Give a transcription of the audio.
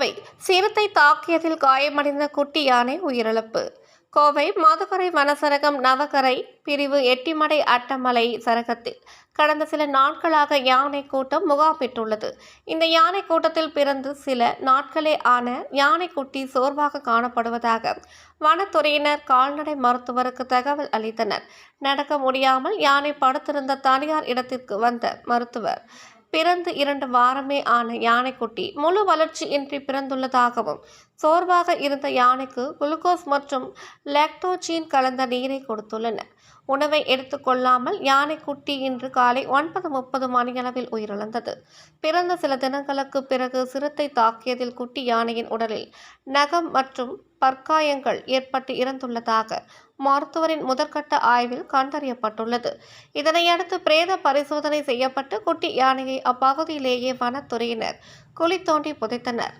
கோவை. சிறுத்தை தாக்கியதில் காயமடைந்த குட்டி யானை உயிரிழப்பு. கோவை மாதவரை வனசரகம் நவகரை பிரிவு எட்டிமடை அட்டமலை சரகத்தில் கடந்த சில நாட்களாக யானை கூட்டம் முகாமிட்டுள்ளது இந்த யானை கூட்டத்தில் பிறந்து சில நாட்களே ஆன யானை குட்டி சோர்வாக காணப்படுவதாக வனத்துறையினர் கால்நடை மருத்துவருக்கு தகவல் அளித்தனர். நடக்க முடியாமல் யானை படுத்திருந்த தனியார் இடத்திற்கு வந்த மருத்துவர் பிறந்து இரண்டு வாரமே ஆன யானைக்குட்டி முழு வளர்ச்சியின்றி பிறந்துள்ளதாகவும் சோர்வாக இருந்த யானைக்கு குளுக்கோஸ் மற்றும் லாக்டோஜின் கலந்த நீரை கொடுத்துள்ளன. உணவை எடுத்துக்கொள்ளாமல் யானைக்குட்டி இன்று காலை ஒன்பது முப்பது மணியளவில் உயிரிழந்தது. பிறந்த சில தினங்களுக்கு பிறகு சிறுத்தை தாக்கியதில் குட்டி யானையின் உடலில் நகம் மற்றும் பற்காயங்கள் ஏற்பட்டு இறந்துள்ளதாக மருத்துவரின் முதற்கட்ட ஆய்வில் கண்டறியப்பட்டுள்ளது. இதனையடுத்து பிரேத பரிசோதனை செய்யப்பட்டு குட்டி யானையை அப்பகுதியிலேயே வனத்துறையினர் குழி தோண்டி புதைத்தனர்.